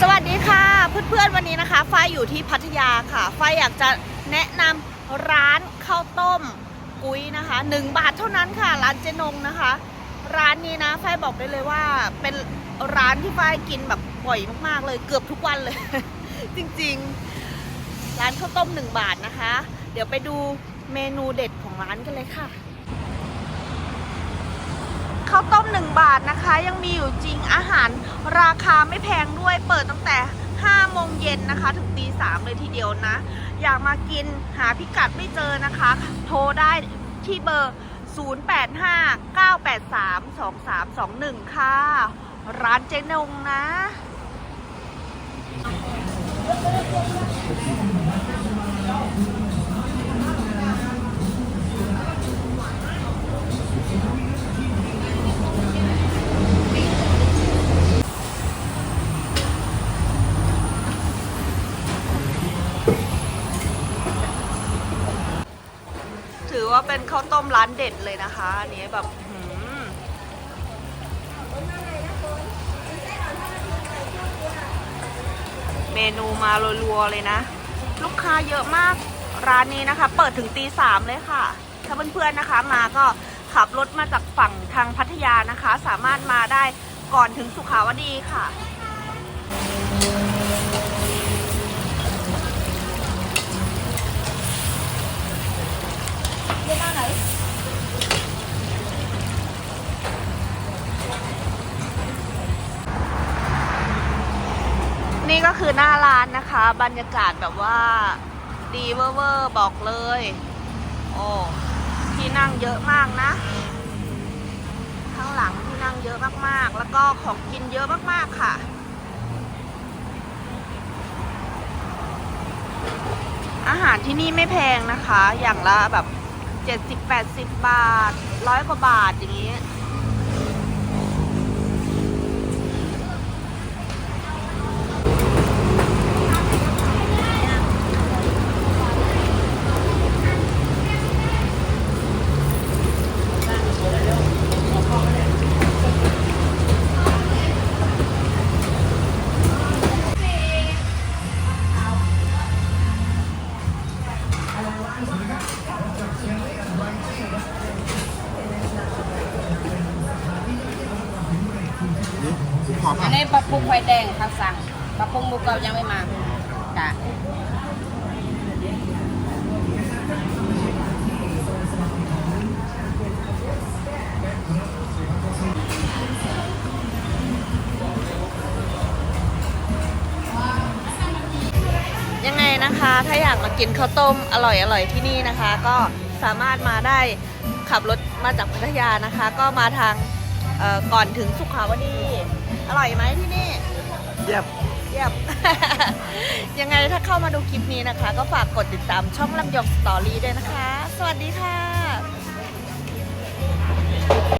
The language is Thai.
สวัสดีค่ะ เพื่อนๆวันนี้นะคะฝ้ายอยู่ที่พัทยาค่ะฝ้ายอยากจะแนะนำร้านข้าวต้มกุ้ยนะคะหนึ่งบาทเท่านั้นค่ะ ร้านเจนงนะคะ ร้านนี้นะฝ้ายบอกได้เลยว่า เป็นร้านที่ฝ้ายกินแบบบ่อยมากๆ เลยเกือบทุกวันเลย จริงๆ ร้านข้าวต้มหนึ่งบาทนะคะ เดี๋ยวไปดูเมนูเด็ดของร้านกันเลยค่ะ ข้าวต้ม 1 บาทนะคะ ยังมีอยู่จริงอาหารราคาไม่แพงด้วยเปิดตั้งแต่5โมงเย็นนะคะ ถึงตี3เลยทีเดียวนะ อยากมากินหาพิกัดไม่เจอนะคะ โทรได้ที่เบอร์ 0859832321 ค่ะ ร้านเจ๊นงนะถื อว่าเป็นข้าวต้มร้านเด็ดเลยนะคะ อันนี้แบบเมนูมารัวๆเลยนะ ลูกค้าเยอะมากร้านนี้นะคะ เปิดถึงตีสามเลยค่ะ ถ้าเพื่อนๆนะคะมาก็ขับรถมาจากฝั่งทางพัทยานะคะ สามารถมาได้ก่อนถึงสุขาวดีค่ะ นี่ก็คือหน้าร้านนะคะ บรรยากาศแบบว่าดีเวอร์เวอร์บอกเลย โอ้ที่นั่งเยอะมากนะ ข้างหลังที่นั่งเยอะมากๆ แล้วก็ของกินเยอะมากๆค่ะ อาหารที่นี่ไม่แพงนะคะ อย่างละแบบ70-80บาทร้อยกว่าบาทอย่างนี้ ออันนี้ปลาปุ้งไฟแดงครับสั่งปลาปุ้งหมูกรอบยังไม่มาจ้ะยังไงนะคะ ถ้าอยากมากินข้าวต้มอร่อยอร่อยที่นี่นะคะ ก็สามารถมาได้ขับรถมาจากพัทยานะคะ ก็มาทางเอ่อก่อนถึงสุขาวดี อร่อยไหมที่นี่ เยี่ยมเยี่ยม ยังไงถ้าเข้ามาดูคลิปนี้นะคะ ก็ฝากกดติดตามช่องลำยองสตอรี่ด้วยนะคะ สวัสดีค่ะ